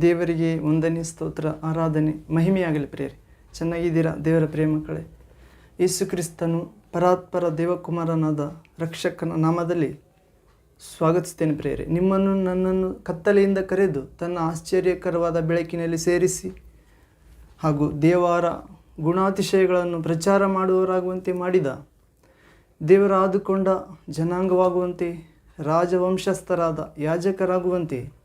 ದೇವರಿಗೆ ಒಂದನೇ ಸ್ತೋತ್ರ, ಆರಾಧನೆ, ಮಹಿಮೆಯಾಗಲಿ ಪ್ರೇರಿ ಚೆನ್ನಾಗಿದ್ದೀರಾ ದೇವರ ಪ್ರೇಮಕಳೆ ಯೇಸು ಕ್ರಿಸ್ತನು ಪರಾತ್ಪರ ದೇವಕುಮಾರನಾದ ರಕ್ಷಕನ ನಾಮದಲ್ಲಿ ಸ್ವಾಗತಿಸ್ತೇನೆ ಪ್ರೇರೆ ನಿಮ್ಮನ್ನು ನನ್ನನ್ನು ಕತ್ತಲೆಯಿಂದ ಕರೆದು ತನ್ನ ಆಶ್ಚರ್ಯಕರವಾದ ಬೆಳಕಿನಲ್ಲಿ ಸೇರಿಸಿ ಹಾಗೂ ದೇವರ ಗುಣಾತಿಶಯಗಳನ್ನು ಪ್ರಚಾರ ಮಾಡುವವರಾಗುವಂತೆ ಮಾಡಿದ ದೇವರಾದುಕೊಂಡ ಜನಾಂಗವಾಗುವಂತೆ, ರಾಜವಂಶಸ್ಥರಾದ ಯಾಜಕರಾಗುವಂತೆ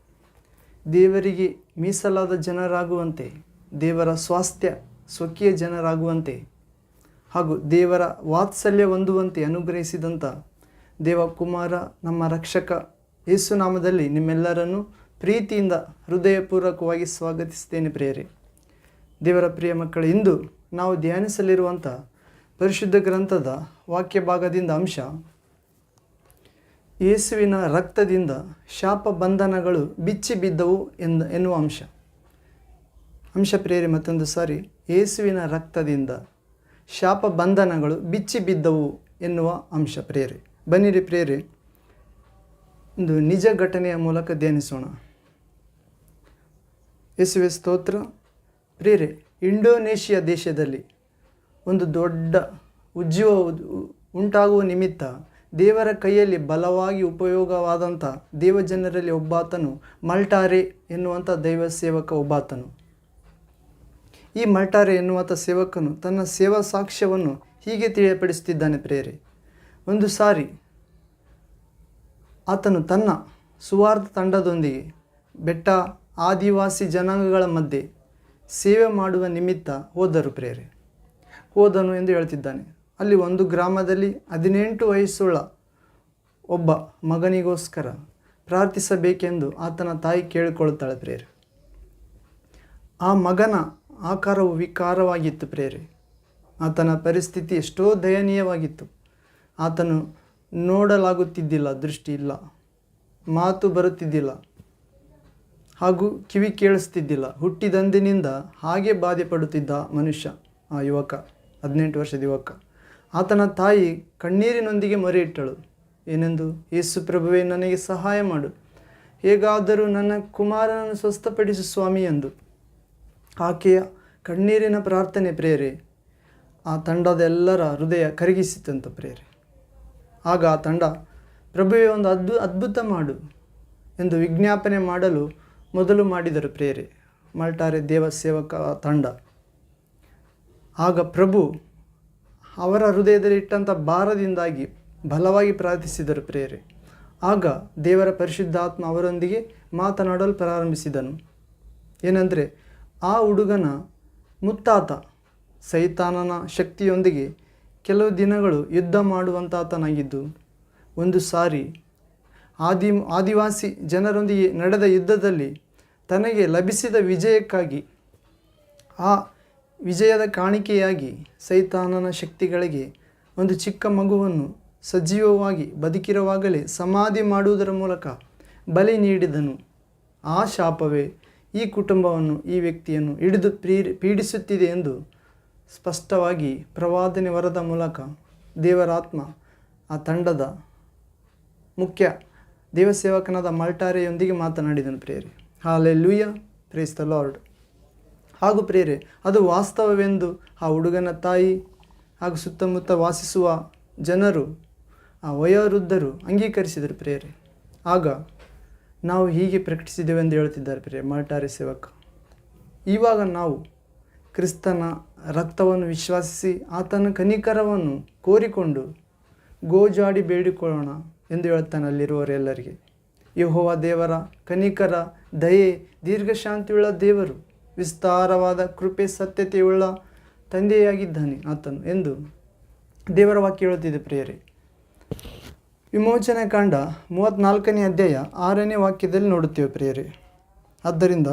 ದೇವರಿಗೆ ಮೀಸಲಾದ ಜನರಾಗುವಂತೆ, ದೇವರ ಸ್ವಾಸ್ಥ್ಯ ಸ್ವಕೀಯ ಜನರಾಗುವಂತೆ ಹಾಗೂ ದೇವರ ವಾತ್ಸಲ್ಯ ಹೊಂದುವಂತೆ ಅನುಗ್ರಹಿಸಿದಂಥ ದೇವಕುಮಾರ ನಮ್ಮ ರಕ್ಷಕ ಯೇಸುನಾಮದಲ್ಲಿ ನಿಮ್ಮೆಲ್ಲರನ್ನು ಪ್ರೀತಿಯಿಂದ ಹೃದಯಪೂರ್ವಕವಾಗಿ ಸ್ವಾಗತಿಸ್ತೇನೆ ಪ್ರಿಯರೇ. ದೇವರ ಪ್ರಿಯ ಮಕ್ಕಳು, ಇಂದು ನಾವು ಧ್ಯಾನಿಸಲಿರುವಂಥ ಪರಿಶುದ್ಧ ಗ್ರಂಥದ ವಾಕ್ಯ ಭಾಗದಿಂದ ಅಂಶ ಯೇಸುವಿನ ರಕ್ತದಿಂದ ಶಾಪ ಬಂಧನಗಳು ಬಿಚ್ಚಿ ಬಿದ್ದವು ಎಂದ, ಎನ್ನುವ ಅಂಶ. ಅಂಶ ಪ್ರೇರಿ ಮತ್ತೊಂದು ಸಾರಿ, ಯೇಸುವಿನ ರಕ್ತದಿಂದ ಶಾಪ ಬಂಧನಗಳು ಬಿಚ್ಚಿ ಬಿದ್ದವು ಎನ್ನುವ ಅಂಶ ಪ್ರೇರೆ ಬನ್ನಿರಿ ಪ್ರೇರೆ ಒಂದು ನಿಜ ಘಟನೆಯ ಮೂಲಕ ಧ್ಯಾನಿಸೋಣ. ಯೇಸುವೆ ಸ್ತೋತ್ರ. ಪ್ರೇರೆ ಇಂಡೋನೇಷ್ಯಾ ದೇಶದಲ್ಲಿ ಒಂದು ದೊಡ್ಡ ಉಜ್ಜೀವ ಉಂಟಾಗುವ ನಿಮಿತ್ತ ದೇವರ ಕೈಯಲ್ಲಿ ಬಲವಾಗಿ ಉಪಯೋಗವಾದಂಥ ದೇವಜನರಲ್ಲಿ ಒಬ್ಬಾತನು ಮಲ್ಟಾರೆ ಎನ್ನುವಂಥ ದೈವ ಸೇವಕ ಒಬ್ಬಾತನು. ಈ ಮಲ್ಟಾರೆ ಎನ್ನುವಂಥ ಸೇವಕನು ತನ್ನ ಸೇವಾ ಸಾಕ್ಷ್ಯವನ್ನು ಹೀಗೆ ತಿಳಿಯಪಡಿಸುತ್ತಿದ್ದಾನೆ ಪ್ರೇರೆ ಒಂದು ಸಾರಿ ಆತನು ತನ್ನ ಸುವಾರ್ಥ ತಂಡದೊಂದಿಗೆ ಬೆಟ್ಟ, ಆದಿವಾಸಿ ಜನಾಂಗಗಳ ಮಧ್ಯೆ ಸೇವೆ ಮಾಡುವ ನಿಮಿತ್ತ ಹೋದರು ಪ್ರೇರೆ ಹೋದನು ಎಂದು ಹೇಳ್ತಿದ್ದಾನೆ. ಅಲ್ಲಿ ಒಂದು ಗ್ರಾಮದಲ್ಲಿ ಹದಿನೆಂಟು ವಯಸ್ಸುಳ್ಳ ಒಬ್ಬ ಮಗನಿಗೋಸ್ಕರ ಪ್ರಾರ್ಥಿಸಬೇಕೆಂದು ಆತನ ತಾಯಿ ಕೇಳಿಕೊಳ್ಳುತ್ತಾಳೆ ಪ್ರೇರೆ ಆ ಮಗನ ಆಕಾರವು ವಿಕಾರವಾಗಿತ್ತು ಪ್ರೇರೆ ಆತನ ಪರಿಸ್ಥಿತಿ ಎಷ್ಟೋ ದಯನೀಯವಾಗಿತ್ತು. ಆತನು ನೋಡಲಾಗುತ್ತಿದ್ದಿಲ್ಲ ದೃಷ್ಟಿ ಇಲ್ಲ ಮಾತು ಬರುತ್ತಿದ್ದಿಲ್ಲ, ಹಾಗೂ ಕಿವಿ ಕೇಳಿಸ್ತಿದ್ದಿಲ್ಲ ಹುಟ್ಟಿದಂದಿನಿಂದ ಹಾಗೆ ಬಾಧೆ ಪಡುತ್ತಿದ್ದ ಮನುಷ್ಯ, ಆ ಯುವಕ, ಹದಿನೆಂಟು ವರ್ಷದ ಯುವಕ. ಆತನ ತಾಯಿ ಕಣ್ಣೀರಿನೊಂದಿಗೆ ಮೊರೆ ಇಟ್ಟಳು ಏನೆಂದು? ಯೇಸು ಪ್ರಭುವೇ, ನನಗೆ ಸಹಾಯ ಮಾಡು. ಹೇಗಾದರೂ ನನ್ನ ಕುಮಾರನನ್ನು ಸ್ವಸ್ಥಪಡಿಸು ಸ್ವಾಮಿ ಎಂದು. ಆಕೆಯ ಕಣ್ಣೀರಿನ ಪ್ರಾರ್ಥನೆ ಪ್ರೇರೆ ಆ ತಂಡದ ಎಲ್ಲರ ಹೃದಯ ಕರಗಿಸಿತಂತ ಪ್ರೇರೆ ಆಗ ಆ ತಂಡ, ಪ್ರಭುವೇ, ಒಂದು ಅದ್ಭು, ಅದ್ಭುತ ಮಾಡು ಎಂದು ವಿಜ್ಞಾಪನೆ ಮಾಡಲು ಮೊದಲು ಮಾಡಿದರು ಪ್ರೇರೆ ಮಲ್ಟಾರೆ ದೇವ ಸೇವಕ ತಂಡ. ಆಗ ಪ್ರಭು ಅವರ ಹೃದಯದಲ್ಲಿ ಇಟ್ಟಂಥ ಭಾರದಿಂದಾಗಿ ಬಲವಾಗಿ ಪ್ರಾರ್ಥಿಸಿದರು ಪ್ರೇರೆ ಆಗ ದೇವರ ಪರಿಶುದ್ಧಾತ್ಮ ಅವರೊಂದಿಗೆ ಮಾತನಾಡಲು ಪ್ರಾರಂಭಿಸಿದನು. ಏನಂದರೆ, ಆ ಹುಡುಗನ ಮುತ್ತಾತ, ಸೈತಾನನ ಶಕ್ತಿಯೊಂದಿಗೆ ಕೆಲವು ದಿನಗಳು ಯುದ್ಧ ಮಾಡುವಂತಾತನಾಗಿದ್ದು, ಒಂದು ಸಾರಿ ಆದಿ, ಆದಿವಾಸಿ ಜನರೊಂದಿಗೆ ನಡೆದ ಯುದ್ಧದಲ್ಲಿ ತನಗೆ ಲಭಿಸಿದ ವಿಜಯಕ್ಕಾಗಿ ಆ ವಿಜಯದ ಕಾಣಿಕೆಯಾಗಿ ಸೈತಾನನ ಶಕ್ತಿಗಳಿಗೆ ಒಂದು ಚಿಕ್ಕ ಮಗುವನ್ನು ಸಜೀವವಾಗಿ ಬದುಕಿರುವಾಗಲೇ ಸಮಾಧಿ ಮಾಡುವುದರ ಮೂಲಕ ಬಲಿ ನೀಡಿದನು. ಆ ಶಾಪವೇ ಈ ಕುಟುಂಬವನ್ನು ಈ ವ್ಯಕ್ತಿಯನ್ನು ಹಿಡಿದು ಪ್ರೀ ಪೀಡಿಸುತ್ತಿದೆ ಎಂದು ಸ್ಪಷ್ಟವಾಗಿ ಪ್ರವಾದನೆ ವರದ ಮೂಲಕ ದೇವರಾತ್ಮ, ಆ ತಂಡದ ಮುಖ್ಯ ದೇವಸೇವಕನಾದ ಮಲ್ಟಾರೆಯೊಂದಿಗೆ ಮಾತನಾಡಿದನು ಪ್ರೇರಿ ಹಾಲೆ ಲೂಯ ಪ್ರೇಸ್ ದ ಲಾರ್ಡ್. ಹಾಗೂ ಪ್ರೇರೆ, ಅದು ವಾಸ್ತವವೆಂದು ಆ ಹುಡುಗನ ತಾಯಿ ಹಾಗೂ ಸುತ್ತಮುತ್ತ ವಾಸಿಸುವ ಜನರು, ಆ ವಯೋವೃದ್ಧರು ಅಂಗೀಕರಿಸಿದರು ಪ್ರೇರೆ. ಆಗ ನಾವು ಹೀಗೆ ಪ್ರಕಟಿಸಿದ್ದೇವೆ ಹೇಳುತ್ತಿದ್ದಾರೆ ಪ್ರಿಯ ಮಾಲ್ಟಾರೆ ಸೇವಕ. ಇವಾಗ ನಾವು ಕ್ರಿಸ್ತನ ರಕ್ತವನ್ನು ವಿಶ್ವಾಸಿಸಿ ಆತನ ಕನಿಕರವನ್ನು ಕೋರಿಕೊಂಡು ಗೋಜಾಡಿ ಬೇಡಿಕೊಳ್ಳೋಣ ಎಂದು ಹೇಳ್ತಾನೆ ಅಲ್ಲಿರುವವರೆಲ್ಲರಿಗೆ ಯಹೋವ ದೇವರ ಕನಿಕರ ದಯೆ, ದೀರ್ಘಶಾಂತಿಯುಳ್ಳ ದೇವರು. ವಿಸ್ತಾರವಾದ ಕೃಪೆ ಸತ್ಯತೆಯುಳ್ಳ ತಂದೆಯಾಗಿದ್ದಾನೆ ಆತನು ಎಂದು ದೇವರ ವಾಕ್ಯ ಹೇಳುತ್ತಿದೆ ಪ್ರಿಯರೇ. ವಿಮೋಚನೆ ಕಾಂಡ ಮೂವತ್ತ್ನಾಲ್ಕನೇ ಅಧ್ಯಾಯ ಆರನೇ ವಾಕ್ಯದಲ್ಲಿ ನೋಡುತ್ತೇವೆ ಪ್ರಿಯರೇ. ಆದ್ದರಿಂದ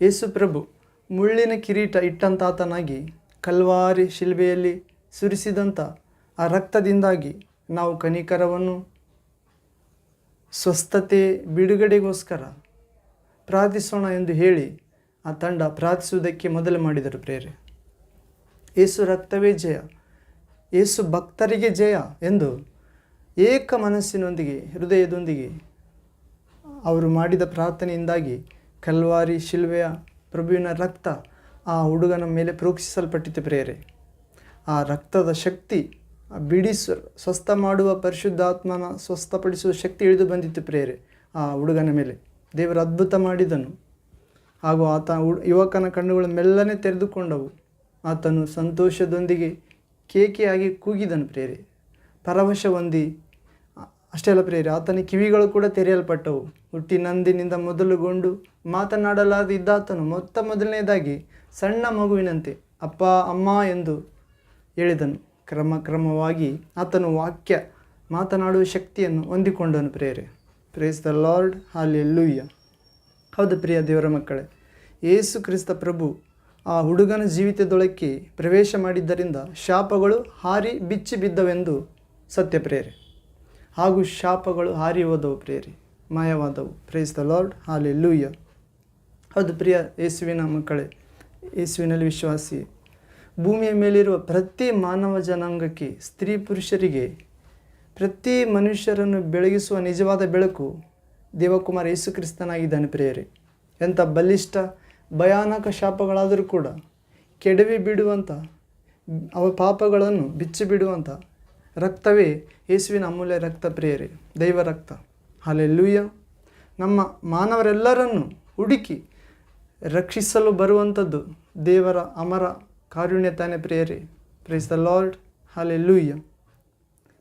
ಯೇಸು ಪ್ರಭು ಮುಳ್ಳಿನ ಕಿರೀಟ ಇಟ್ಟಂತಾತನಾಗಿ ಕಲ್ವಾರಿ ಶಿಲ್ಬೆಯಲ್ಲಿ ಸುರಿಸಿದಂಥ ಆ ರಕ್ತದಿಂದಾಗಿ ನಾವು ಕನಿಕರವನ್ನು ಸ್ವಸ್ಥತೆ ಬಿಡುಗಡೆಗೋಸ್ಕರ ಪ್ರಾರ್ಥಿಸೋಣ ಎಂದು ಹೇಳಿ ಆ ತಂಡ ಪ್ರಾರ್ಥಿಸುವುದಕ್ಕೆ ಮೊದಲು ಮಾಡಿದರು ಪ್ರೇರೆ ಏಸು ರಕ್ತವೇ ಜಯ. ಏಸು ಭಕ್ತರಿಗೆ ಜಯ ಎಂದು ಏಕ ಮನಸ್ಸಿನೊಂದಿಗೆ, ಹೃದಯದೊಂದಿಗೆ ಅವರು ಮಾಡಿದ ಪ್ರಾರ್ಥನೆಯಿಂದಾಗಿ ಕಲ್ವಾರಿ, ಶಿಲ್ವೆಯ ಪ್ರಭುವಿನ ರಕ್ತ ಆ ಹುಡುಗನ ಮೇಲೆ ಪ್ರೋಕ್ಷಿಸಲ್ಪಟ್ಟಿತು ಪ್ರೇರೆ ಆ ರಕ್ತದ ಶಕ್ತಿ ಬಿಡಿಸು, ಸ್ವಸ್ಥ ಮಾಡುವ ಪರಿಶುದ್ಧಾತ್ಮನ ಸ್ವಸ್ಥಪಡಿಸುವ ಶಕ್ತಿ ಇಳಿದು ಬಂದಿತ್ತು ಪ್ರೇರೆ ಆ ಹುಡುಗನ ಮೇಲೆ. ದೇವರು ಅದ್ಭುತ ಮಾಡಿದನು. ಹಾಗೂ ಆತ ಯುವಕನ ಕಣ್ಣುಗಳು ಮೆಲ್ಲನೆ ತೆರೆದುಕೊಂಡವು. ಆತನು ಸಂತೋಷದೊಂದಿಗೆ ಕೇಕೆಯಾಗಿ ಕೂಗಿದನು ಪ್ರೇರೆ ಪರವಶ ಹೊಂದಿ. ಅಷ್ಟೇ ಅಲ್ಲ ಪ್ರೇರೆ ಆತನ ಕಿವಿಗಳು ಕೂಡ ತೆರೆಯಲ್ಪಟ್ಟವು. ಹುಟ್ಟಿನಂದಿನಿಂದ ಮೊದಲುಗೊಂಡು ಮಾತನಾಡಲಾದಿದ್ದಾತನು ಮೊತ್ತ ಮೊದಲನೇದಾಗಿ ಸಣ್ಣ ಮಗುವಿನಂತೆ ಅಪ್ಪ, ಅಮ್ಮ ಎಂದು ಹೇಳಿದನು. ಕ್ರಮ ಕ್ರಮವಾಗಿ ಆತನು ವಾಕ್ಯ ಮಾತನಾಡುವ ಶಕ್ತಿಯನ್ನು ಹೊಂದಿಕೊಂಡನು ಪ್ರೇರೆ ಪ್ರೇಸ್ ದ ಲಾರ್ಡ್ ಹಾಲೆಲ್ಲೂಯ್ಯ ಹೌದು ಪ್ರಿಯ ದೇವರ ಮಕ್ಕಳೇ. ಯೇಸು ಕ್ರಿಸ್ತ ಪ್ರಭು ಆ ಹುಡುಗನ ಜೀವಿತದೊಳಕ್ಕೆ ಪ್ರವೇಶ ಮಾಡಿದ್ದರಿಂದ ಶಾಪಗಳು ಹಾರಿ ಬಿಚ್ಚಿ ಬಿದ್ದವೆಂದು ಸತ್ಯ ಪ್ರೇರೆ ಹಾಗೂ ಶಾಪಗಳು ಹಾರಿ ಹೋದವು ಪ್ರೇರಿ ಮಾಯವಾದವು. Praise the Lord hallelujah ಹೌದು ಪ್ರಿಯ ಯೇಸುವಿನ ಮಕ್ಕಳೇ, ಯೇಸುವಿನಲ್ಲಿ ವಿಶ್ವಾಸಿ. ಭೂಮಿಯ ಮೇಲಿರುವ ಪ್ರತಿ ಮಾನವ ಜನಾಂಗಕ್ಕೆ ಸ್ತ್ರೀ ಪುರುಷರಿಗೆ ಪ್ರತಿ ಮನುಷ್ಯರನ್ನು ಬೆಳಗಿಸುವ ನಿಜವಾದ ಬೆಳಕು ದೇವಕುಮಾರ ಯೇಸು ಕ್ರಿಸ್ತನಾಗಿದ್ದಾನೆ ಪ್ರೇಯರಿ. ಎಂಥ ಬಲಿಷ್ಠ, ಭಯಾನಕ ಶಾಪಗಳಾದರೂ ಕೂಡ ಕೆಡವಿ ಬಿಡುವಂಥ, ಅವ ಪಾಪಗಳನ್ನು ಬಿಚ್ಚಿ ಬಿಡುವಂಥ ರಕ್ತವೇ ಯೇಸುವಿನ ಅಮೂಲ್ಯ ರಕ್ತ ಪ್ರೇಯರಿ. ದೈವ ರಕ್ತ. ಹಾಲೆಲ್ಲೂಯ್ಯ ನಮ್ಮ ಮಾನವರೆಲ್ಲರನ್ನು ಹುಡುಕಿ ರಕ್ಷಿಸಲು ಬರುವಂಥದ್ದು ದೇವರ ಅಮರ ಕಾರುಣ್ಯ ತಾನೆ ಪ್ರೇಯರಿ. ಪ್ರೇಸ್ ದ ಲಾರ್ಡ್ ಹಾಲೆಲ್ಲೂಯ್ಯ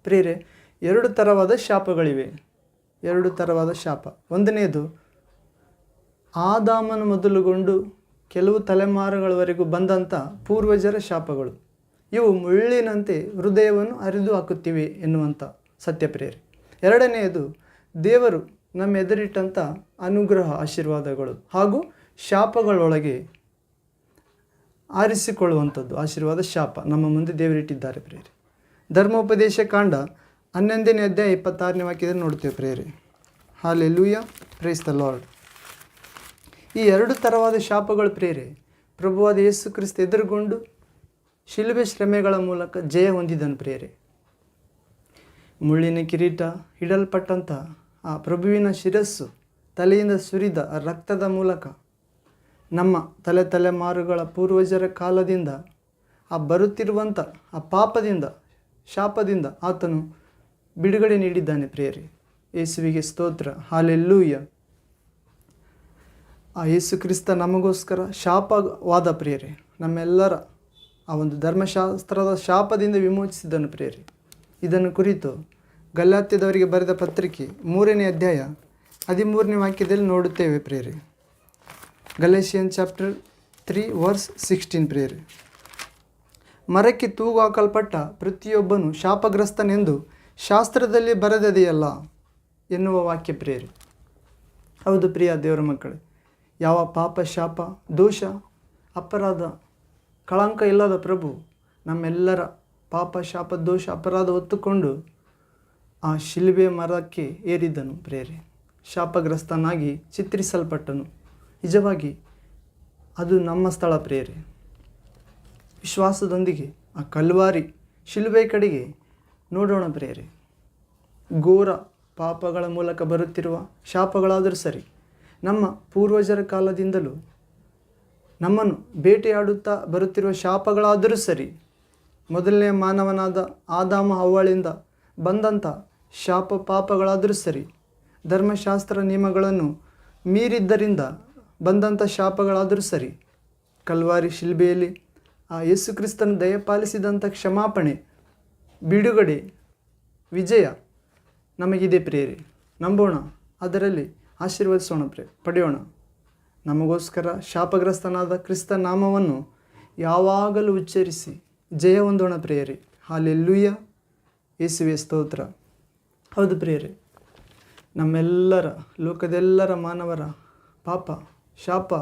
ಪ್ರೇರೆ ಎರಡು ಥರವಾದ ಶಾಪಗಳಿವೆ. ಎರಡು ಥರವಾದ ಶಾಪ. ಒಂದನೆಯದು, ಆದಾಮನ ಮೊದಲುಗೊಂಡು ಕೆಲವು ತಲೆಮಾರುಗಳವರೆಗೂ ಬಂದಂಥ ಪೂರ್ವಜರ ಶಾಪಗಳು. ಇವು ಮುಳ್ಳಿನಂತೆ ಹೃದಯವನ್ನು ಅರಿದು ಹಾಕುತ್ತಿವೆ ಎನ್ನುವಂಥ ಸತ್ಯಪ್ರೇರಿ ಎರಡನೆಯದು, ದೇವರು ನಮ್ಮ ಎದುರಿಟ್ಟಂಥ ಅನುಗ್ರಹ ಆಶೀರ್ವಾದಗಳು ಹಾಗೂ ಶಾಪಗಳೊಳಗೆ ಆರಿಸಿಕೊಳ್ಳುವಂಥದ್ದು ಆಶೀರ್ವಾದ ಶಾಪ ನಮ್ಮ ಮುಂದೆ ದೇವರಿಟ್ಟಿದ್ದಾರೆ ಪ್ರೇರಿ ಧರ್ಮೋಪದೇಶ ಕಾಂಡ ಹನ್ನೊಂದನೇ ಅಧ್ಯಾಯ ಇಪ್ಪತ್ತಾರನೇ ವಾಕ್ಯದಲ್ಲಿ ನೋಡ್ತೇವೆ ಹಾಲೆ ಲೂಯ ಪ್ರೇಸ್ ದ ಲಾರ್ಡ್ ಈ ಎರಡು ಥರವಾದ ಶಾಪಗಳು ಪ್ರೇರೆ ಪ್ರಭುವಾದ ಯೇಸು ಕ್ರಿಸ್ತ ಎದುರುಗೊಂಡು ಶಿಲುಬೆ ಶ್ರಮೆಗಳ ಮೂಲಕ ಜಯ ಹೊಂದಿದನು ಪ್ರೇರೆ ಮುಳ್ಳಿನ ಕಿರೀಟ ಇಡಲ್ಪಟ್ಟಂಥ ಆ ಪ್ರಭುವಿನ ಶಿರಸ್ಸು, ತಲೆಯಿಂದ ಸುರಿದ ರಕ್ತದ ಮೂಲಕ ನಮ್ಮ ತಲೆ ತಲೆಮಾರುಗಳ ಪೂರ್ವಜರ ಕಾಲದಿಂದ ಆ ಬರುತ್ತಿರುವಂಥ ಆ ಪಾಪದಿಂದ, ಶಾಪದಿಂದ ಆತನು ಬಿಡುಗಡೆ ನೀಡಿದ್ದಾನೆ ಪ್ರಿಯರೇ. ಯೇಸುವಿಗೆ ಸ್ತೋತ್ರ. ಹಾಲೆಲ್ಲೂಯ್ಯ. ಆ ಯೇಸು ಕ್ರಿಸ್ತ ನಮಗೋಸ್ಕರ ಶಾಪವಾದ ಪ್ರೇರಿ ನಮ್ಮೆಲ್ಲರ ಆ ಒಂದು ಧರ್ಮಶಾಸ್ತ್ರದ ಶಾಪದಿಂದ ವಿಮೋಚಿಸಿದನು ಪ್ರೇರಿ ಇದನ್ನು ಕುರಿತು ಗಲ್ಲಾತ್ಯದವರಿಗೆ ಬರೆದ ಪತ್ರಿಕೆ ಮೂರನೇ ಅಧ್ಯಾಯ ಹದಿಮೂರನೇ ವಾಕ್ಯದಲ್ಲಿ ನೋಡುತ್ತೇವೆ ಪ್ರೇರಿ Galatian chapter three verse sixteen ಪ್ರೇರಿ ಮರಕ್ಕೆ ತೂಗು ಹಾಕಲ್ಪಟ್ಟ ಪ್ರತಿಯೊಬ್ಬನು ಶಾಪಗ್ರಸ್ತನೆಂದು ಶಾಸ್ತ್ರದಲ್ಲಿ ಬರೆದದೆಯಲ್ಲ ಎನ್ನುವ ವಾಕ್ಯ ಪ್ರೇರಿ ಹೌದು ಪ್ರಿಯ ದೇವರ ಮಕ್ಕಳು, ಯಾವ ಪಾಪ, ಶಾಪ, ದೋಷ, ಅಪರಾಧ, ಕಳಂಕ ಇಲ್ಲದ ಪ್ರಭು ನಮ್ಮೆಲ್ಲರ ಪಾಪ, ಶಾಪ, ದೋಷ, ಅಪರಾಧ ಹೊತ್ತುಕೊಂಡು ಆ ಶಿಲುಬೆ ಮರಕ್ಕೆ ಏರಿದ್ದನು ಪ್ರೇರೆ ಶಾಪಗ್ರಸ್ತನಾಗಿ ಚಿತ್ರಿಸಲ್ಪಟ್ಟನು. ನಿಜವಾಗಿ ಅದು ನಮ್ಮ ಸ್ಥಳ ಪ್ರೇರೆ ವಿಶ್ವಾಸದೊಂದಿಗೆ ಆ ಕಲ್ವಾರಿ ಶಿಲುಬೆ ಕಡೆಗೆ ನೋಡೋಣ ಪ್ರೇರೆ ಘೋರ ಪಾಪಗಳ ಮೂಲಕ ಬರುತ್ತಿರುವ ಶಾಪಗಳಾದರೂ ಸರಿ, ನಮ್ಮ ಪೂರ್ವಜರ ಕಾಲದಿಂದಲೂ ನಮ್ಮನ್ನು ಬೇಟೆಯಾಡುತ್ತಾ ಬರುತ್ತಿರುವ ಶಾಪಗಳಾದರೂ ಸರಿ, ಮೊದಲನೇ ಮಾನವನಾದ ಆದಾಮ ಹವ್ವಳಿಂದ ಬಂದಂಥ ಶಾಪ ಪಾಪಗಳಾದರೂ ಸರಿ, ಧರ್ಮಶಾಸ್ತ್ರ ನಿಯಮಗಳನ್ನು ಮೀರಿದ್ದರಿಂದ ಬಂದಂಥ ಶಾಪಗಳಾದರೂ ಸರಿ, ಕಲ್ವಾರಿ ಶಿಲ್ಬೆಯಲ್ಲಿ ಆ ಯೇಸು ಕ್ರಿಸ್ತನ ದಯಪಾಲಿಸಿದಂಥ ಕ್ಷಮಾಪಣೆ ಬಿಡುಗಡೆ, ವಿಜಯ, ನಮಗಿದೆ ಪ್ರೇರೆ. ನಂಬೋಣ, ಅದರಲ್ಲಿ ಆಶೀರ್ವದಿಸೋಣ ಪ್ರೇ, ಪಡೆಯೋಣ. ನಮಗೋಸ್ಕರ ಶಾಪಗ್ರಸ್ತನಾದ ಕ್ರಿಸ್ತ ನಾಮವನ್ನು ಯಾವಾಗಲೂ ಉಚ್ಚರಿಸಿ ಜಯ ಹೊಂದೋಣ ಪ್ರೇಯರಿ ಹಾಲೆಲ್ಲೂಯ್ಯ. ಯೇಸುವೆ ಸ್ತೋತ್ರ. ಹೌದು ಪ್ರೇಯರಿ ನಮ್ಮೆಲ್ಲರ, ಲೋಕದೆಲ್ಲರ ಮಾನವರ ಪಾಪ, ಶಾಪ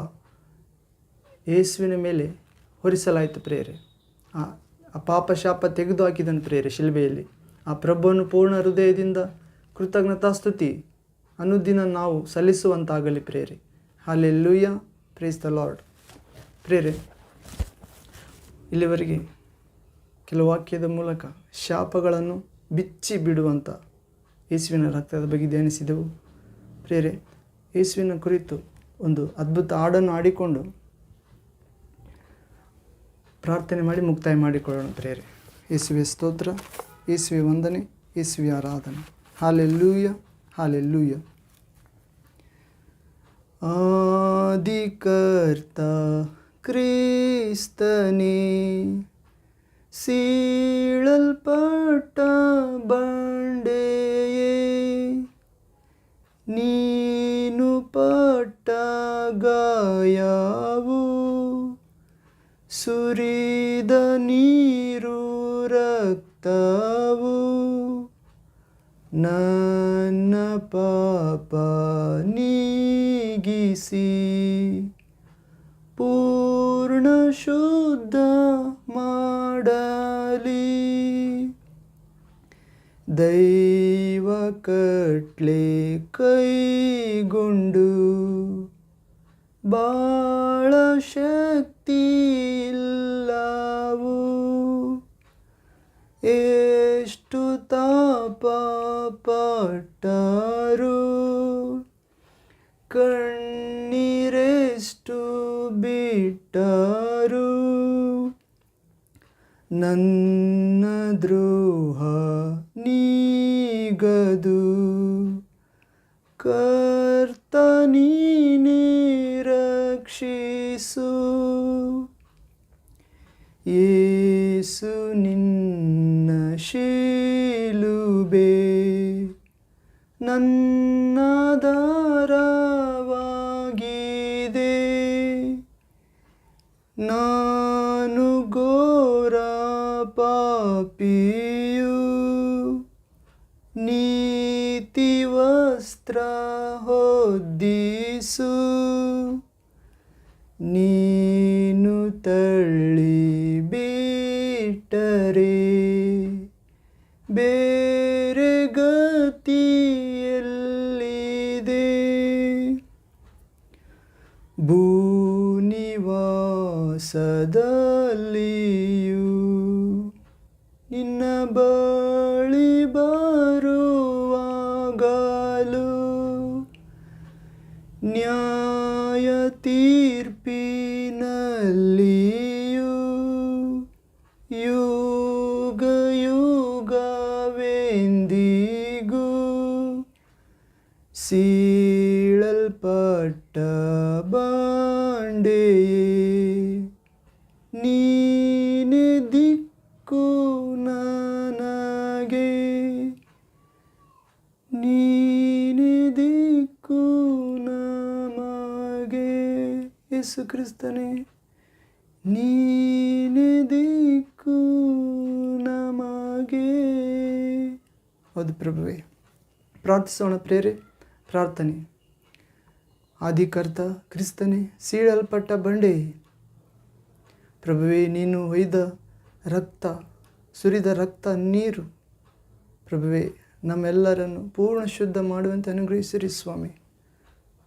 ಯೇಸುವಿನ ಮೇಲೆ ಹೊರಿಸಲಾಯಿತು ಪ್ರೇಯರಿ ಆ ಆ ಪಾಪ ಶಾಪ ತೆಗೆದು ಹಾಕಿದನು ಪ್ರೇರೆ ಶಿಲ್ಬೆಯಲ್ಲಿ. ಆ ಪ್ರಭುವನ್ನು ಪೂರ್ಣ ಹೃದಯದಿಂದ ಕೃತಜ್ಞತಾಸ್ತುತಿ ಅನುದಿನ ನಾವು ಸಲ್ಲಿಸುವಂತಾಗಲಿ ಪ್ರೇರೆ ಹಾಲೆಲ್ಲೂಯ್ಯ ಪ್ರೇಸ್ ದ ಲಾರ್ಡ್ ಪ್ರೇರೆ ಇಲ್ಲಿವರೆಗೆ ಕೆಲವು ವಾಕ್ಯದ ಮೂಲಕ ಶಾಪಗಳನ್ನು ಬಿಚ್ಚಿ ಬಿಡುವಂಥ ಯೇಸುವಿನ ರಕ್ತದ ಬಗ್ಗೆ ಧ್ಯಾನಿಸಿದೆವು. ಪ್ರೇರೆ ಯೇಸುವಿನ ಕುರಿತು ಒಂದು ಅದ್ಭುತ ಹಾಡನ್ನು ಆಡಿಕೊಂಡು ಪ್ರಾರ್ಥನೆ ಮಾಡಿ ಮುಕ್ತಾಯ ಮಾಡಿಕೊಳ್ಳೋಣ ಪ್ರೇರೆ. ಯೇಸುವೆ ಸ್ತೋತ್ರ, ಯೇಸುವೆ ವಂದನೆ, ಯೇಸುವೆ ಆರಾಧನೆ. ಹಾಲೆಲ್ಲೂಯ ಹಾಲೆಲ್ಲೂಯ ಆದಿಕರ್ತ ಕ್ರಿಸ್ತನೇ, ಸೀಳಲ್ಪಟ್ಟ ಬಂಡೆಯೇ, ನೀನು ಪಟ್ಟ ಗಾಯವು ಸುರಿದ ನನ್ನ ಪಾಪ ನೀಗಿಸಿ ಪೂರ್ಣ ಶುದ್ಧ ಮಾಡಲಿ ದೈವ ಕಟ್ಲೆ ಕೈಗೊಂಡು ಬಾಳ ಶಕ್ತಿ ಪಟ್ಟರು ಕಣ್ಣೀರೆಷ್ಟು ಬಿಟ್ಟರು. ನನ್ನ ದ್ರೋಹ ನೀಗದು. ಕರ್ತ ನೀನೇ ರಕ್ಷಿಸು. ಯೇಸು ನಿನ್ನ ಶಿಲುಬೆ ನನ್ನ ದಾರವಾಗಿದೆ ನಾನು ಘೋರ ಪಾಪಿಯು. ನೀತಿ ವಸ್ತ್ರ ಹೊದ್ದಿಸು ಭೂನಿವಾಸದಲ್ಲಿಯೂ ನಿನ್ನ ಬಳಿ ಬರುವಾಗಲು ನ್ಯಾಯ ತೀರ್ಪಿನಲ್ಲಿಯೂ ಯುಗ ಸೀಳಲ್ಪಟ್ಟ ಯೇಸು ಕ್ರಿಸ್ತನೇ, ನೀನೆ ದಿಕ್ಕು ನಮಗೆ. ಹೌದು ಪ್ರಭುವೇ, ಪ್ರಾರ್ಥಿಸೋಣ ಪ್ರೇರೆ, ಪ್ರಾರ್ಥನೆ. ಆದಿಕರ್ತ ಕ್ರಿಸ್ತನೇ, ಸೀಳಲ್ಪಟ್ಟ ಬಂಡೆ. ಪ್ರಭುವೇ, ನೀನು ಒಯ್ದ ರಕ್ತ, ಸುರಿದ ರಕ್ತ ನೀರು. ಪ್ರಭುವೇ, ನಮ್ಮೆಲ್ಲರನ್ನು ಪೂರ್ಣ ಶುದ್ಧ ಮಾಡುವಂತೆ ಅನುಗ್ರಹಿಸಿರಿ ಸ್ವಾಮಿ.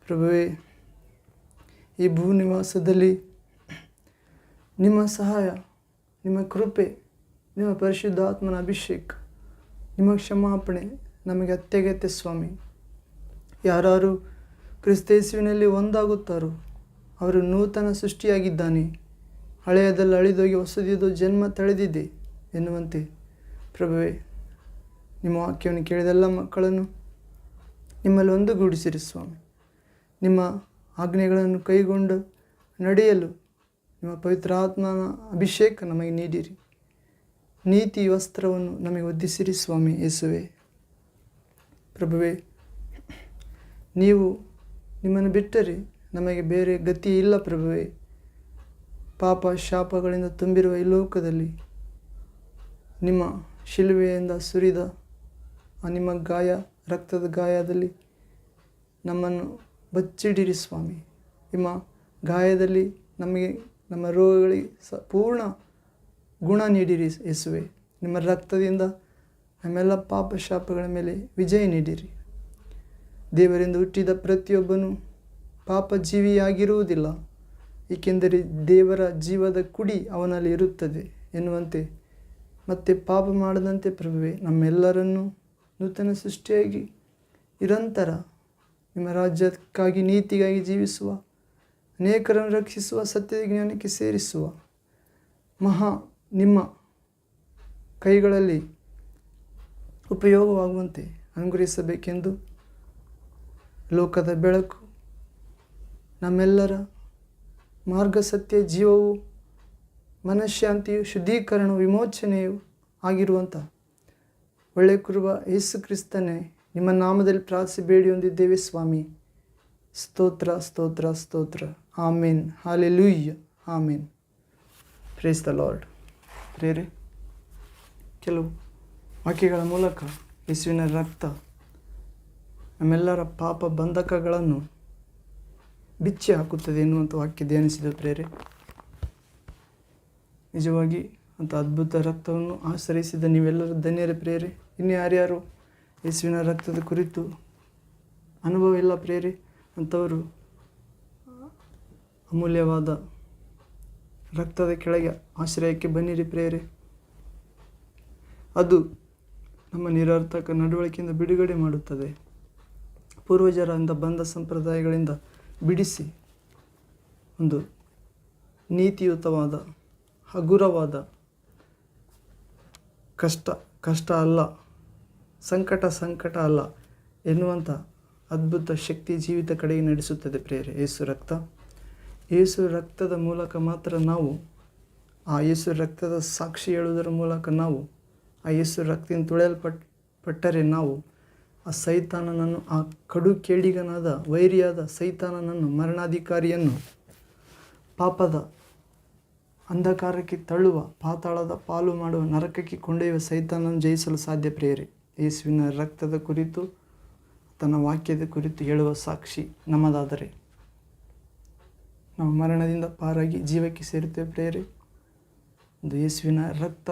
ಪ್ರಭುವೇ ಈ ಭೂನಿವಾಸದಲ್ಲಿ ನಿಮ್ಮ ಸಹಾಯ, ನಿಮ್ಮ ಕೃಪೆ, ನಿಮ್ಮ ಪರಿಶುದ್ಧಾತ್ಮನ ಅಭಿಷೇಕ, ನಿಮ್ಮ ಕ್ಷಮಾಪಣೆ ನಮಗೆ ಅತ್ಯಗತ್ಯ ಸ್ವಾಮಿ. ಯಾರು ಕ್ರಿಸ್ತೇಸುವಿನಲ್ಲಿ ಒಂದಾಗುತ್ತಾರೋ, ಅವರು ನೂತನ ಸೃಷ್ಟಿಯಾಗಿದ್ದಾನೆ. ಹಳೆಯದಲ್ಲಿ ಅಳಿದೋಗಿ ಹೊಸದಿದ್ದು ಜನ್ಮ ತಳೆದಿದೆ ಎನ್ನುವಂತೆ. ಪ್ರಭುವೇ, ನಿಮ್ಮ ವಾಕ್ಯವನ್ನು ಕೇಳಿದೆಲ್ಲ ಮಕ್ಕಳನ್ನು ನಿಮ್ಮಲ್ಲಿ ಒಂದುಗೂಡಿಸಿರಿ ಸ್ವಾಮಿ. ನಿಮ್ಮ ಆಜ್ಞೆಗಳನ್ನು ಕೈಗೊಂಡು ನಡೆಯಲು ನಿಮ್ಮ ಪವಿತ್ರಾತ್ಮನ ಅಭಿಷೇಕ ನಮಗೆ ನೀಡಿರಿ. ನೀತಿ ವಸ್ತ್ರವನ್ನು ನಮಗೆ ಒದ್ದಿಸಿರಿ ಸ್ವಾಮಿ ಯೇಸುವೆ. ಪ್ರಭುವೆ, ನೀವು ನಿಮ್ಮನ್ನು ಬಿಟ್ಟರೆ ನಮಗೆ ಬೇರೆ ಗತಿ ಇಲ್ಲ ಪ್ರಭುವೆ. ಪಾಪ ಶಾಪಗಳಿಂದ ತುಂಬಿರುವ ಈ ಲೋಕದಲ್ಲಿ ನಿಮ್ಮ ಶಿಲುವೆಯಿಂದ ಸುರಿದ ನಿಮ್ಮ ಗಾಯ, ರಕ್ತದ ಗಾಯದಲ್ಲಿ ನಮ್ಮನ್ನು ಬಚ್ಚಿಡಿರಿ ಸ್ವಾಮಿ. ನಿಮ್ಮ ಗಾಯದಲ್ಲಿ ನಮಗೆ, ನಮ್ಮ ರೋಗಗಳಿಗೆ ಸ, ಪೂರ್ಣ ಗುಣ ನೀಡಿರಿ ಯೇಸುವೆ. ನಿಮ್ಮ ರಕ್ತದಿಂದ ನಮ್ಮೆಲ್ಲ ಪಾಪ ಶಾಪಗಳ ಮೇಲೆ ವಿಜಯ ನೀಡಿರಿ. ದೇವರಿಂದ ಹುಟ್ಟಿದ ಪ್ರತಿಯೊಬ್ಬನು ಪಾಪ ಜೀವಿಯಾಗಿರುವುದಿಲ್ಲ ಏಕೆಂದರೆ ದೇವರ ಜೀವದ ಕುಡಿ ಅವನಲ್ಲಿ ಇರುತ್ತದೆ ಎನ್ನುವಂತೆ. ಮತ್ತೆ ಪಾಪ ಮಾಡದಂತೆ ಪ್ರಭುವೆ, ನಮ್ಮೆಲ್ಲರನ್ನು ನೂತನ ಸೃಷ್ಟಿಯಾಗಿ ನಿರಂತರ ನಿಮ್ಮ ರಾಜ್ಯಕ್ಕಾಗಿ, ನೀತಿಗಾಗಿ ಜೀವಿಸುವ, ಅನೇಕರನ್ನು ರಕ್ಷಿಸುವ, ಸತ್ಯದ ಜ್ಞಾನಕ್ಕೆ ಸೇರಿಸುವ ಮಹಾ ನಿಮ್ಮ ಕೈಗಳಲ್ಲಿ ಉಪಯೋಗವಾಗುವಂತೆ ಅನುಗ್ರಹಿಸಬೇಕೆಂದು ಲೋಕದ ಬೆಳಕು, ನಮ್ಮೆಲ್ಲರ ಮಾರ್ಗಸತ್ಯ, ಜೀವವು, ಮನಃಶಾಂತಿಯು ಶುದ್ಧೀಕರಣ ವಿಮೋಚನೆಯು ಆಗಿರುವಂಥ ಒಳ್ಳೆ ಕುರುವ ಯೇಸು ಕ್ರಿಸ್ತನೇ ನಿಮ್ಮ ನಾಮದಲ್ಲಿ ಪ್ರಾರ್ಥಿಸಿ ಬೇಡಿ ಹೊಂದಿದ್ದೇವೆ, ಸ್ವಾಮಿ. ಸ್ತೋತ್ರ ಸ್ತೋತ್ರ ಸ್ತೋತ್ರ. Amen. Hallelujah amen. Praise the Lord ಪ್ರೇರೆ ಕೆಲವು ವಾಕ್ಯಗಳ ಮೂಲಕ ಯೇಸುವಿನ ರಕ್ತ, ನಮ್ಮೆಲ್ಲರ ಪಾಪ ಬಂಧಕಗಳನ್ನು ಬಿಚ್ಚಿ ಹಾಕುತ್ತದೆ ಎನ್ನುವಂಥ ವಾಕ್ಯ ಧ್ಯಾನಿಸಿದ ಪ್ರೇರೆ ನಿಜವಾಗಿ ಅಂಥ ಅದ್ಭುತ ರಕ್ತವನ್ನು ಆಶ್ರಯಿಸಿದ ನೀವೆಲ್ಲರೂ ಧನ್ಯರ ಪ್ರೇರೆ ಇನ್ನು ಯಾರ್ಯಾರು ಯೇಸುವಿನ ರಕ್ತದ ಕುರಿತು ಅನುಭವ ಇಲ್ಲ ಪ್ರೇರಿ, ಅಂಥವರು ಅಮೂಲ್ಯವಾದ ರಕ್ತದ ಕೆಳಗೆ ಆಶ್ರಯಕ್ಕೆ ಬನ್ನಿರಿ ಪ್ರೇರಿ. ಅದು ನಮ್ಮ ನಿರರ್ಥಕ ನಡವಳಿಕೆಯಿಂದ ಬಿಡುಗಡೆ ಮಾಡುತ್ತದೆ. ಪೂರ್ವಜರಿಂದ ಬಂದ ಸಂಪ್ರದಾಯಗಳಿಂದ ಬಿಡಿಸಿ ಒಂದು ನೀತಿಯುತವಾದ, ಹಗುರವಾದ ಕಷ್ಟ ಕಷ್ಟ ಅಲ್ಲ ಸಂಕಟ ಸಂಕಟ ಅಲ್ಲ, ಎನ್ನುವಂಥ ಅದ್ಭುತ ಶಕ್ತಿ ಜೀವಿತ ಕಡೆಗೆ ನಡೆಸುತ್ತದೆ ಪ್ರೇರೆ ಏಸು ರಕ್ತ. ಏಸು ರಕ್ತದ ಮೂಲಕ ಮಾತ್ರ ನಾವು, ಆ ಯೇಸು ರಕ್ತದ ಸಾಕ್ಷಿ ಹೇಳುವುದರ ಮೂಲಕ ನಾವು, ಆ ಯೇಸು ರಕ್ತದಿಂದ ತುಳಿಯಲ್ಪಟ್, ಪಟ್ಟರೆ ನಾವು, ಆ ಸೈತಾನನನ್ನು, ಆ ಕಡು ಕೇಳಿಗನಾದ, ವೈರಿಯಾದ ಸೈತಾನನನ್ನು, ಮರಣಾಧಿಕಾರಿಯನ್ನು, ಪಾಪದ ಅಂಧಕಾರಕ್ಕೆ ತಳ್ಳುವ, ಪಾತಾಳದ ಪಾಲು ಮಾಡುವ ನರಕಕ್ಕೆ ಕೊಂಡೊಯ್ಯುವ ಸೈತಾನನ್ನು ಜಯಿಸಲು ಸಾಧ್ಯ ಪ್ರೇರೆ ಯೇಸುವಿನ ರಕ್ತದ ಕುರಿತು, ತನ್ನ ವಾಕ್ಯದ ಕುರಿತು ಹೇಳುವ ಸಾಕ್ಷಿ ನಮ್ಮದಾದರೆ. ನಾವು ಮರಣದಿಂದ ಪಾರಾಗಿ ಜೀವಕ್ಕೆ ಸೇರುತ್ತೇವೆ ಪ್ರೇರೆ ಒಂದು ಯೇಸುವಿನ ರಕ್ತ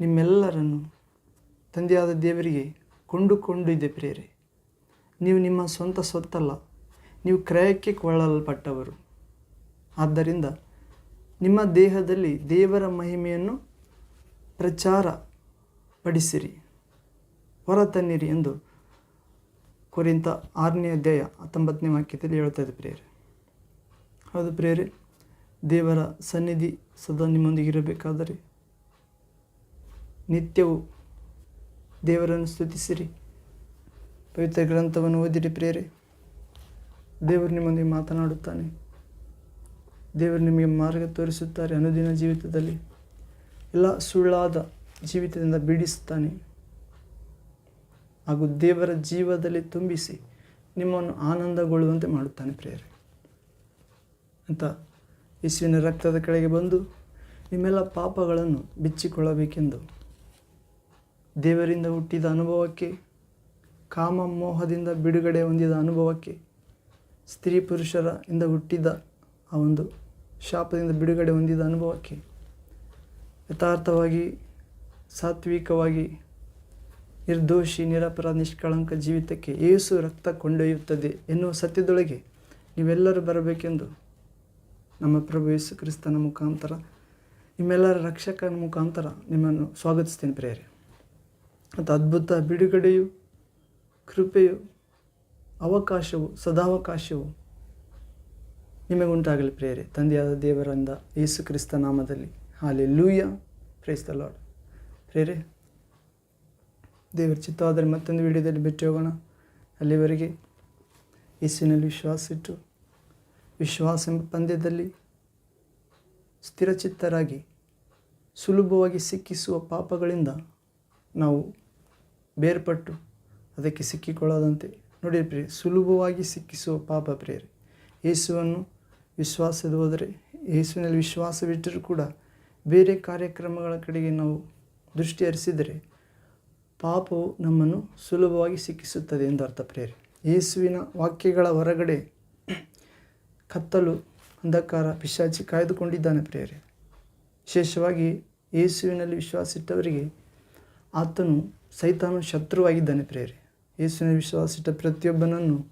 ನಿಮ್ಮೆಲ್ಲರನ್ನು ತಂದೆಯಾದ ದೇವರಿಗೆ ಕೊಂಡುಕೊಂಡಿದೆ ಪ್ರೇರೆ ನೀವು ನಿಮ್ಮ ಸ್ವಂತ ಸ್ವತ್ತಲ್ಲ, ನೀವು ಕ್ರಯಕ್ಕೆ ಕೊಳ್ಳಲ್ಪಟ್ಟವರು. ಆದ್ದರಿಂದ ನಿಮ್ಮ ದೇಹದಲ್ಲಿ ದೇವರ ಮಹಿಮೆಯನ್ನು ಪ್ರಚಾರ ಪಡಿಸಿರಿ. ಹೊರತನ್ನಿರಿ ಎಂದು ಕುರಿತ ಆರನೇ ಅಧ್ಯಾಯ ಹತ್ತೊಂಬತ್ತನೇ ವಾಕ್ಯದಲ್ಲಿ ಹೇಳ್ತಾಯಿದೆ ಪ್ರೇರೆ ಹೌದು ಪ್ರೇರೆ ದೇವರ ಸನ್ನಿಧಿ ಸದಾ ನಿಮ್ಮೊಂದಿಗಿರಬೇಕಾದರೆ ನಿತ್ಯವೂ ದೇವರನ್ನು ಸ್ತುತಿಸಿರಿ. ಪವಿತ್ರ ಗ್ರಂಥವನ್ನು ಓದಿರಿ ಪ್ರೇರೆ ದೇವರು ನಿಮ್ಮೊಂದಿಗೆ ಮಾತನಾಡುತ್ತಾನೆ. ದೇವರು ನಿಮಗೆ ಮಾರ್ಗ ತೋರಿಸುತ್ತಾರೆ ಅನುದಿನ ಜೀವಿತದಲ್ಲಿ. ಎಲ್ಲ ಸುಳ್ಳಾದ ಜೀವಿತದಿಂದ ಬಿಡಿಸ್ತಾನೆ ಹಾಗೂ ದೇವರ ಜೀವದಲ್ಲಿ ತುಂಬಿಸಿ ನಿಮ್ಮನ್ನು ಆನಂದಗೊಳ್ಳುವಂತೆ ಮಾಡುತ್ತಾನೆ ಪ್ರೇರೆ ಅಂತ ಯೇಸುವಿನ ರಕ್ತದ ಕೆಳಗೆ ಬಂದು ನಿಮ್ಮೆಲ್ಲ ಪಾಪಗಳನ್ನು ಬಿಚ್ಚಿಕೊಳ್ಳಬೇಕೆಂದು ದೇವರಿಂದ ಹುಟ್ಟಿದ ಅನುಭವಕ್ಕೆ, ಕಾಮ ಮೋಹದಿಂದ ಬಿಡುಗಡೆ ಹೊಂದಿದ ಅನುಭವಕ್ಕೆ, ಸ್ತ್ರೀ ಪುರುಷರ ಇಂದ ಹುಟ್ಟಿದ ಆ ಒಂದು ಶಾಪದಿಂದ ಬಿಡುಗಡೆ ಹೊಂದಿದ ಅನುಭವಕ್ಕೆ ಯಥಾರ್ಥವಾಗಿ ಸಾತ್ವಿಕವಾಗಿ ನಿರ್ದೋಷಿ, ನಿರಪರಾಧ, ನಿಷ್ಕಳಂಕ ಜೀವಿತಕ್ಕೆ ಏಸು ರಕ್ತ ಕೊಂಡೊಯ್ಯುತ್ತದೆ ಎನ್ನುವ ಸತ್ಯದೊಳಗೆ ನೀವೆಲ್ಲರೂ ಬರಬೇಕೆಂದು ನಮ್ಮ ಪ್ರಭು ಯೇಸು ಕ್ರಿಸ್ತನ ಮುಖಾಂತರ, ನಿಮ್ಮೆಲ್ಲರ ರಕ್ಷಕನ ಮುಖಾಂತರ ನಿಮ್ಮನ್ನು ಸ್ವಾಗತಿಸ್ತೇನೆ ಪ್ರೇರೆ ಮತ್ತು ಅದ್ಭುತ ಬಿಡುಗಡೆಯು, ಕೃಪೆಯು, ಅವಕಾಶವು, ಸದಾವಕಾಶವು ನಿಮಗುಂಟಾಗಲಿ ಪ್ರೇರೆ ತಂದೆಯಾದ ದೇವರಂದ ಯೇಸು ಕ್ರಿಸ್ತ ನಾಮದಲ್ಲಿ. ಹಾಲೆ ಲೂಯ ಕ್ರೈಸ್ತ ದ ಪ್ರೇರೆ ದೇವರ ಚಿತ್ತವಾದರೆ ಮತ್ತೊಂದು ವಿಡಿಯೋದಲ್ಲಿ ಬಿಟ್ಟು ಹೋಗೋಣ ಅಲ್ಲಿವರೆಗೆ ಯೇಸುವಿನಲ್ಲಿ ವಿಶ್ವಾಸ ಇಟ್ಟು ವಿಶ್ವಾಸ ಎಂಬ ಪಂದ್ಯದಲ್ಲಿ ಸ್ಥಿರಚಿತ್ತರಾಗಿ, ಸುಲಭವಾಗಿ ಸಿಕ್ಕಿಸುವ ಪಾಪಗಳಿಂದ ನಾವು ಬೇರ್ಪಟ್ಟು ಅದಕ್ಕೆ ಸಿಕ್ಕಿಕೊಳ್ಳದಂತೆ. ನೋಡಿ ಪ್ರಿಯ ಸುಲಭವಾಗಿ ಸಿಕ್ಕಿಸುವ ಪಾಪ ಪ್ರೇರೆ ಯೇಸುವನ್ನು ವಿಶ್ವಾಸದ ಹೋದರೆ, ಯೇಸುವಿನಲ್ಲಿ ವಿಶ್ವಾಸವಿಟ್ಟರೂ ಕೂಡ ಬೇರೆ ಕಾರ್ಯಕ್ರಮಗಳ ಕಡೆಗೆ ನಾವು ದೃಷ್ಟಿ ಹರಿಸಿದರೆ ಪಾಪವು ನಮ್ಮನ್ನು ಸುಲಭವಾಗಿ ಸಿಕ್ಕಿಸುತ್ತದೆ ಎಂದು ಅರ್ಥ ಪ್ರೇರೆ ಯೇಸುವಿನ ವಾಕ್ಯಗಳ ಹೊರಗಡೆ ಕತ್ತಲು, ಅಂಧಕಾರ, ಪಿಶಾಚಿ ಕಾಯ್ದುಕೊಂಡಿದ್ದಾನೆ ಪ್ರೇರೆ ವಿಶೇಷವಾಗಿ ಯೇಸುವಿನಲ್ಲಿ ವಿಶ್ವಾಸಿಟ್ಟವರಿಗೆ ಆತನು ಸೈತಾನು ಶತ್ರುವಾಗಿದ್ದಾನೆ ಪ್ರೇರೆ ಯೇಸುವಿನ ವಿಶ್ವಾಸಿಟ್ಟ ಪ್ರತಿಯೊಬ್ಬನನ್ನು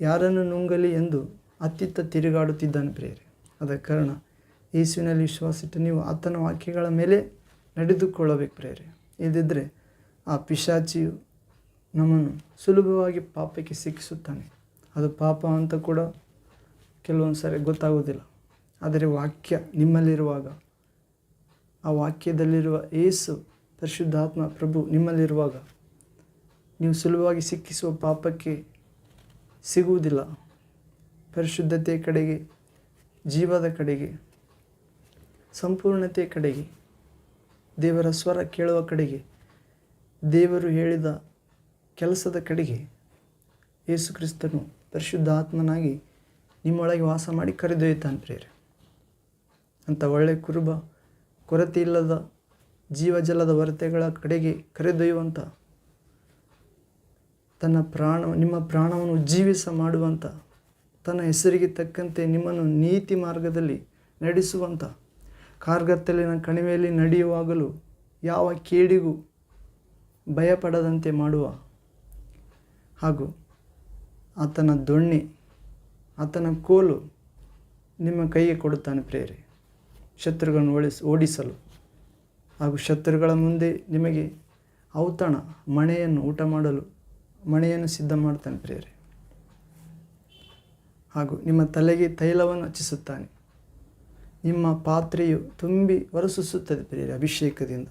ಯಾರನ್ನು ನುಂಗಲಿ ಎಂದು ಅತ್ತಿತ್ತ ತಿರುಗಾಡುತ್ತಿದ್ದಾನೆ ಪ್ರೇರೆ ಆದ ಕಾರಣ ಯೇಸುವಿನಲ್ಲಿ ವಿಶ್ವಾಸಿಟ್ಟು ನೀವು ಆತನ ವಾಕ್ಯಗಳ ಮೇಲೆ ನಡೆದುಕೊಳ್ಳಬೇಕು ಪ್ರೇರೆ ಇದ್ದಿದ್ದರೆ ಆ ಪಿಶಾಚಿಯು ನಮ್ಮನ್ನು ಸುಲಭವಾಗಿ ಪಾಪಕ್ಕೆ ಸಿಕ್ಕಿಸುತ್ತಾನೆ. ಅದು ಪಾಪ ಅಂತ ಕೂಡ ಕೆಲವೊಂದು ಸಾರಿ ಗೊತ್ತಾಗೋದಿಲ್ಲ ಆದರೆ ವಾಕ್ಯ ನಿಮ್ಮಲ್ಲಿರುವಾಗ, ಆ ವಾಕ್ಯದಲ್ಲಿರುವ ಏಸು ಪರಿಶುದ್ಧಾತ್ಮ ಪ್ರಭು ನಿಮ್ಮಲ್ಲಿರುವಾಗ ನೀವು ಸುಲಭವಾಗಿ ಸಿಕ್ಕಿಸುವ ಪಾಪಕ್ಕೆ ಸಿಗುವುದಿಲ್ಲ. ಪರಿಶುದ್ಧತೆಯ ಕಡೆಗೆ, ಜೀವದ ಕಡೆಗೆ ಸಂಪೂರ್ಣತೆಯ ಕಡೆಗೆ ದೇವರ ಸ್ವರ ಕೇಳುವ ಕಡೆಗೆ, ದೇವರು ಹೇಳಿದ ಕೆಲಸದ ಕಡೆಗೆ ಯೇಸು ಕ್ರಿಸ್ತನು ಪರಿಶುದ್ಧ ಆತ್ಮನಾಗಿ ನಿಮ್ಮೊಳಗೆ ವಾಸ ಮಾಡಿ ಕರೆದೊಯ್ತಾನೆ ಪ್ರೇರೆ ಅಂಥ ಒಳ್ಳೆಯ ಕುರುಬ, ಕೊರತೆ ಇಲ್ಲದ, ಜೀವಜಲದ ವರತೆಗಳ ಕಡೆಗೆ ಕರೆದೊಯ್ಯುವಂಥ, ತನ್ನ ಪ್ರಾಣ, ನಿಮ್ಮ ಪ್ರಾಣವನ್ನು ಜೀವಿಸ ಮಾಡುವಂಥ, ತನ್ನ ಹೆಸರಿಗೆ ತಕ್ಕಂತೆ ನಿಮ್ಮನ್ನು ನೀತಿ ಮಾರ್ಗದಲ್ಲಿ ನಡೆಸುವಂಥ ಕಾರ್ಗತ್ತಲಿನ ಕಣಿವೆಯಲ್ಲಿ ನಡೆಯುವಾಗಲೂ ಯಾವ ಕೇಡಿಗೂ ಭಯಪಡದಂತೆ ಮಾಡುವ. ಹಾಗೂ ಆತನ ದೊಣ್ಣೆ, ಆತನ ಕೋಲು ನಿಮ್ಮ ಕೈಗೆ ಕೊಡುತ್ತಾನೆ ಪ್ರೇರೆ ಶತ್ರುಗಳನ್ನು ಓಡಿಸ್, ಓಡಿಸಲು ಹಾಗೂ ಶತ್ರುಗಳ ಮುಂದೆ ನಿಮಗೆ ಔತಣ, ಮಣೆಯನ್ನು ಊಟ ಮಾಡಲು, ಮಣೆಯನ್ನು ಸಿದ್ಧ ಮಾಡ್ತಾನೆ ಪ್ರೇರೆ ಹಾಗೂ ನಿಮ್ಮ ತಲೆಗೆ ತೈಲವನ್ನು ಹಚ್ಚಿಸುತ್ತಾನೆ. ನಿಮ್ಮ ಪಾತ್ರೆಯು ತುಂಬಿ ಹೊರಸೂಸುತ್ತದೆ ಪ್ರಿಯರೇ, ಅಭಿಷೇಕದಿಂದ,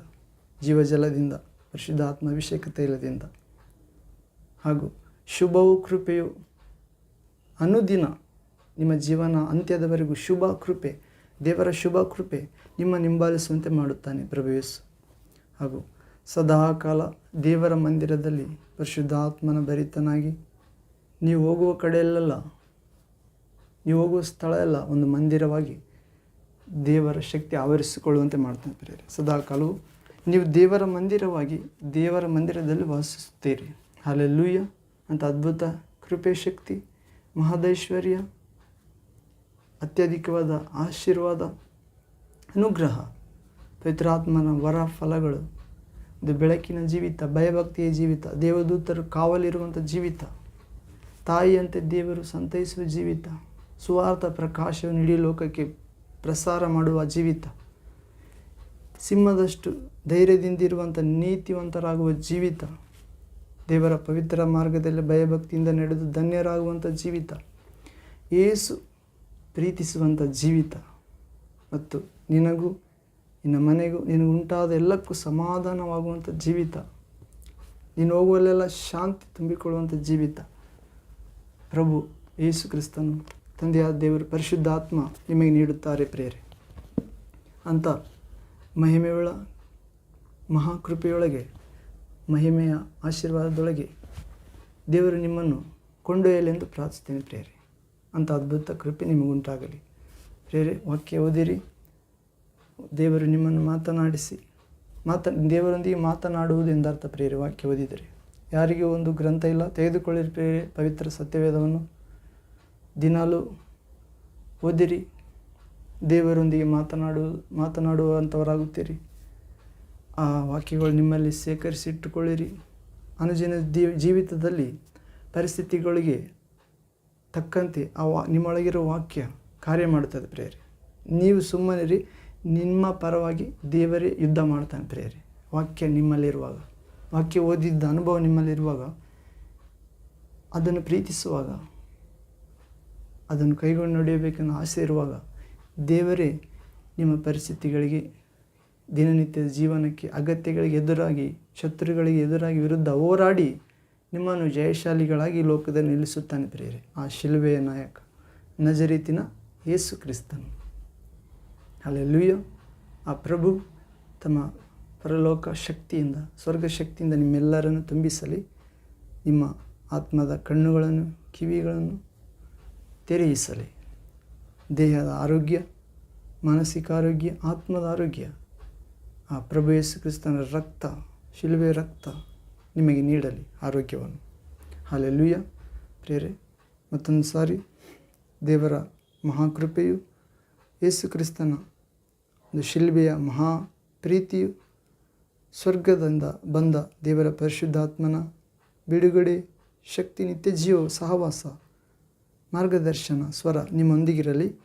ಜೀವಜಲದಿಂದ, ಪರಿಶುದ್ಧಾತ್ಮ ಅಭಿಷೇಕ ತೈಲದಿಂದ. ಹಾಗೂ ಶುಭವು ಕೃಪೆಯು ಅನುದಿನ ನಿಮ್ಮ ಜೀವನ ಅಂತ್ಯದವರೆಗೂ ಶುಭ ಕೃಪೆ, ದೇವರ ಶುಭ ಕೃಪೆ ನಿಮ್ಮ ನಿಂಬಾಲಿಸುವಂತೆ ಮಾಡುತ್ತಾನೆ ಪ್ರಭುಯೇಸು ಹಾಗೂ ಸದಾಕಾಲ ದೇವರ ಮಂದಿರದಲ್ಲಿ ಪರಿಶುದ್ಧಾತ್ಮನ ಭರಿತನಾಗಿ ನೀವು ಹೋಗುವ ಕಡೆಯಲ್ಲೆಲ್ಲ, ನೀವು ಹೋಗುವ ಸ್ಥಳ ಎಲ್ಲ ಒಂದು ಮಂದಿರವಾಗಿ ದೇವರ ಶಕ್ತಿ ಆವರಿಸಿಕೊಳ್ಳುವಂತೆ ಮಾಡ್ತಾನೆ ಪ್ರಿಯರೇ. ಸದಾಕಾಲವು ನೀವು ದೇವರ ಮಂದಿರವಾಗಿ ದೇವರ ಮಂದಿರದಲ್ಲಿ ವಾಸಿಸುತ್ತೀರಿ. ಅಲ್ಲೆಲ್ಲೂಯ್ಯ ಅಂತ ಅದ್ಭುತ ಕೃಪೆ, ಶಕ್ತಿ, ಮಹದೈಶ್ವರ್ಯ, ಅತ್ಯಧಿಕವಾದ ಆಶೀರ್ವಾದ, ಅನುಗ್ರಹ, ಪವಿತ್ರಾತ್ಮನ ವರ ಫಲಗಳು ಒಂದು ಬೆಳಕಿನ ಜೀವಿತ, ಭಯಭಕ್ತಿಯ ಜೀವಿತ, ದೇವದೂತರು ಕಾವಲಿರುವಂಥ ಜೀವಿತ, ತಾಯಿಯಂತೆ ದೇವರು ಸಂತೈಸುವ ಜೀವಿತ, ಸುವಾರ್ಥ ಪ್ರಕಾಶವನ್ನು ಇಡೀ ಲೋಕಕ್ಕೆ ಪ್ರಸಾರ ಮಾಡುವ ಜೀವಿತ. ಸಿಂಹದಷ್ಟು ಧೈರ್ಯದಿಂದಿರುವಂಥ ನೀತಿವಂತರಾಗುವ ಜೀವಿತ. ದೇವರ ಪವಿತ್ರ ಮಾರ್ಗದಲ್ಲಿ ಭಯಭಕ್ತಿಯಿಂದ ನಡೆದು ಧನ್ಯರಾಗುವಂಥ ಜೀವಿತ. ಏಸು ಪ್ರೀತಿಸುವಂಥ ಜೀವಿತ. ಮತ್ತು ನಿನಗೂ, ನಿನ್ನ ಮನೆಗೂ ನಿನಗೆ ಉಂಟಾದ ಎಲ್ಲಕ್ಕೂ ಸಮಾಧಾನವಾಗುವಂಥ ಜೀವಿತ. ನೀನು ಹೋಗುವಲ್ಲೆಲ್ಲ ಶಾಂತಿ ತುಂಬಿಕೊಳ್ಳುವಂಥ ಜೀವಿತ. ಪ್ರಭು ಯೇಸು ಕ್ರಿಸ್ತನು ತಂದೆಯಾದ ದೇವರು ಪರಿಶುದ್ಧಾತ್ಮ ನಿಮಗೆ ನೀಡುತ್ತಾರೆ ಪ್ರೇರೆ ಅಂತ ಮಹಿಮೆಯೊಳ ಮಹಾಕೃಪೆಯೊಳಗೆ, ಮಹಿಮೆಯ ಆಶೀರ್ವಾದದೊಳಗೆ ದೇವರು ನಿಮ್ಮನ್ನು ಕೊಂಡೊಯ್ಯಲೆಂದು ಪ್ರಾರ್ಥಿಸ್ತೇನೆ ಪ್ರೇರೆ ಅಂತ ಅದ್ಭುತ ಕೃಪೆ ನಿಮಗುಂಟಾಗಲಿ. ಪ್ರೇರೆ ವಾಕ್ಯ ಓದಿರಿ. ದೇವರು ನಿಮ್ಮನ್ನು ಮಾತನಾಡಿಸಿ, ಮಾತ, ದೇವರೊಂದಿಗೆ ಮಾತನಾಡುವುದು ಎಂದರ್ಥ ಪ್ರೇರೆ ವಾಕ್ಯ ಓದಿದರೆ. ಯಾರಿಗೂ ಒಂದು ಗ್ರಂಥ ಇಲ್ಲ, ತೆಗೆದುಕೊಳ್ಳಿರಿ ಪ್ರೇರೆ ಪವಿತ್ರ ಸತ್ಯವೇದವನ್ನು ದಿನಾಲೂ ಓದಿರಿ. ದೇವರೊಂದಿಗೆ ಮಾತನಾಡು ಮಾತನಾಡುವಂಥವರಾಗುತ್ತೀರಿ ಆ ವಾಕ್ಯಗಳು ನಿಮ್ಮಲ್ಲಿ ಸೇಕರಿಸಿಟ್ಟುಕೊಳ್ಳಿರಿ ಅನುಜಿನ ಜೀವಿತದಲ್ಲಿ ಪರಿಸ್ಥಿತಿಗಳಿಗೆ ತಕ್ಕಂತೆ ಆ ವಾ ನಿಮ್ಮೊಳಗಿರೋ ವಾಕ್ಯ ಕಾರ್ಯ ಮಾಡುತ್ತದೆ ಪ್ರೇರಿ ನೀವು ಸುಮ್ಮನಿರಿ, ನಿಮ್ಮ ಪರವಾಗಿ ದೇವರೇ ಯುದ್ಧ ಮಾಡ್ತಾನೆ ಪ್ರೇರಿ ವಾಕ್ಯ ನಿಮ್ಮಲ್ಲಿರುವಾಗ, ವಾಕ್ಯ ಓದಿದ್ದ ಅನುಭವ ನಿಮ್ಮಲ್ಲಿರುವಾಗ ಅದನ್ನು ಪ್ರೀತಿಸುವಾಗ ಅದನ್ನು ಕೈಗೊಂಡು ನಡೆಯಬೇಕೆಂದು ಆಸೆ ಇರುವಾಗ ದೇವರೇ, ನಿಮ್ಮ ಪರಿಸ್ಥಿತಿಗಳಿಗೆ, ದಿನನಿತ್ಯದ ಜೀವನಕ್ಕೆ ಅಗತ್ಯಗಳಿಗೆ ಎದುರಾಗಿ, ಶತ್ರುಗಳಿಗೆ ಎದುರಾಗಿ ವಿರುದ್ಧ ಹೋರಾಡಿ ನಿಮ್ಮನ್ನು ಜಯಶಾಲಿಗಳಾಗಿ ಲೋಕದಲ್ಲಿ ನಿಲ್ಲಿಸುತ್ತಾನೆ ಪ್ರಿಯರೇ. ಆ ಶಿಲುಬೆಯ ನಾಯಕ, ನಜರೀತಿನ ಯೇಸು ಕ್ರಿಸ್ತನು. ಅಲ್ಲೆಲ್ಲೂಯ ಆ ಪ್ರಭು ತಮ್ಮ ಪರಲೋಕ ಶಕ್ತಿಯಿಂದ ಸ್ವರ್ಗ ಶಕ್ತಿಯಿಂದ ನಿಮ್ಮೆಲ್ಲರನ್ನು ತುಂಬಿಸಲಿ. ನಿಮ್ಮ ಆತ್ಮದ ಕಣ್ಣುಗಳನ್ನು, ಕಿವಿಗಳನ್ನು ತೆರೆಯಿಸಲಿ. ದೇಹದ ಆರೋಗ್ಯ, ಮಾನಸಿಕ ಆರೋಗ್ಯ, ಆತ್ಮದ ಆರೋಗ್ಯ. ಆ ಪ್ರಭು ಯೇಸು ಕ್ರಿಸ್ತನ ರಕ್ತ, ಶಿಲುಬೆ ರಕ್ತ ನಿಮಗೆ ನೀಡಲಿ ಆರೋಗ್ಯವನ್ನು. ಹಾಲೆಲ್ಲೂಯ್ಯ ಪ್ರೇರೆ ಮತ್ತೊಂದು ಸಾರಿ ದೇವರ ಮಹಾಕೃಪೆಯು ಯೇಸು ಕ್ರಿಸ್ತನ ಒಂದು ಶಿಲ್ಬೆಯ ಮಹಾ ಪ್ರೀತಿಯು ಸ್ವರ್ಗದಿಂದ ಬಂದ ದೇವರ ಪರಿಶುದ್ಧಾತ್ಮನ ಬಿಡುಗಡೆ, ಶಕ್ತಿ, ನಿತ್ಯ ಜೀವ ಸಹವಾಸ ಮಾರ್ಗದರ್ಶನ, ಸ್ವರ ನಿಮ್ಮೊಂದಿಗಿರಲಿ.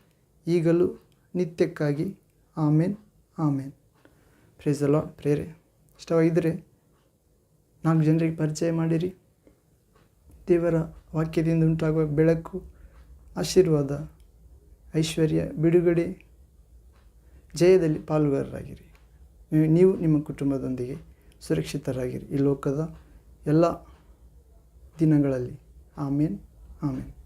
ಈಗಲೂ ನಿತ್ಯಕ್ಕಾಗಿ ಆಮೇನ್ ಆಮೇನ್. ಪ್ರೇಸ್ ಅಲ್ಲ ಪ್ರೇರೆ ಇಷ್ಟವಾಗಿದ್ದರೆ ನಾಲ್ಕು ಜನರಿಗೆ ಪರಿಚಯ ಮಾಡಿರಿ. ದೇವರ ವಾಕ್ಯದಿಂದ ಉಂಟಾಗುವ ಬೆಳಕು, ಆಶೀರ್ವಾದ, ಐಶ್ವರ್ಯ, ಬಿಡುಗಡೆ ಜಯದಲ್ಲಿ ಪಾಲುಗಾರರಾಗಿರಿ. ನೀವು ನಿಮ್ಮ ಕುಟುಂಬದೊಂದಿಗೆ ಸುರಕ್ಷಿತರಾಗಿರಿ. ಈ ಲೋಕದ ಎಲ್ಲ ದಿನಗಳಲ್ಲಿ ಆಮೇನ್ ಆಮೇನ್.